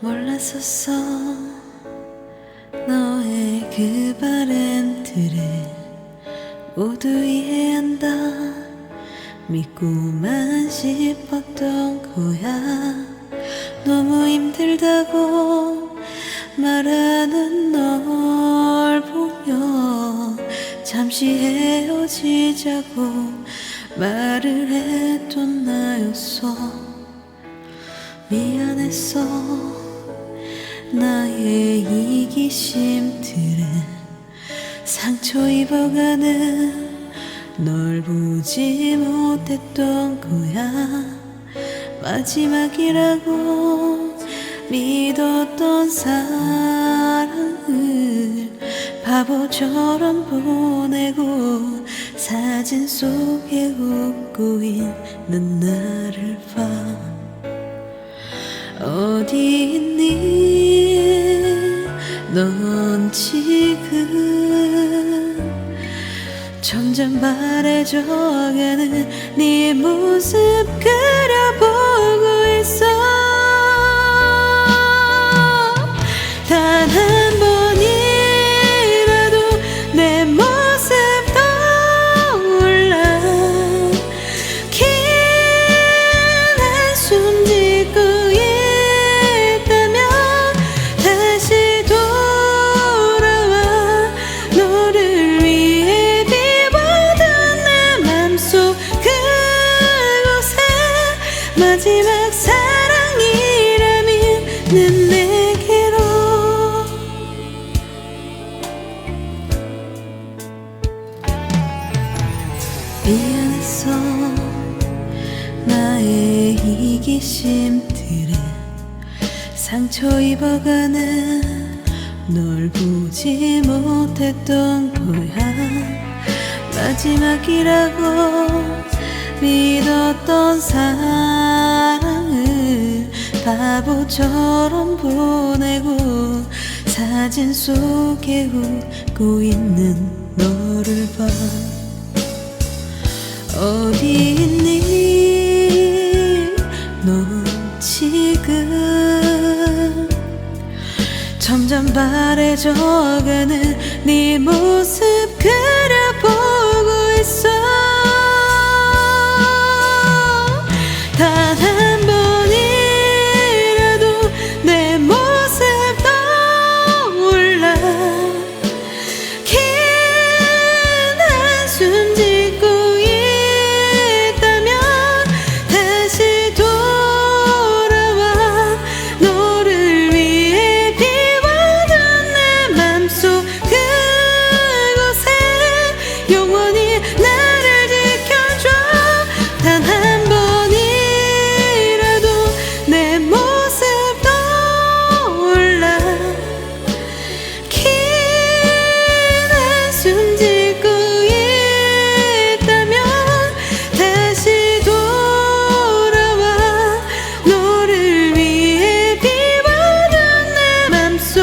몰랐었어. 너의 그 바램들을 모두 이해한다. 믿고만 싶었던 거야. 너무 힘들다고 말하는 널 보며 잠시 헤어지자고 말을 했던 나였어. 미안했어 나의 이기심들은 상처 입어가는 널 보지 못했던 거야. 마지막이라고 믿었던 사랑을 바보처럼 보내고 사진 속에 웃고 있는 나를 봐. 어디 있니 넌 지금 점점 바래져가는 네 모습 그려보고 있어 사랑이라면 는 내게로. 미안했어 나의 이기심들은 상처 입어가는 널 보지 못했던 거야. 마지막이라고 믿었던 사랑을 바보처럼 보내고 사진 속에 웃고 있는 너를 봐. 어디 있니? 넌 지금 점점 바래져가는 네 모습 그 诉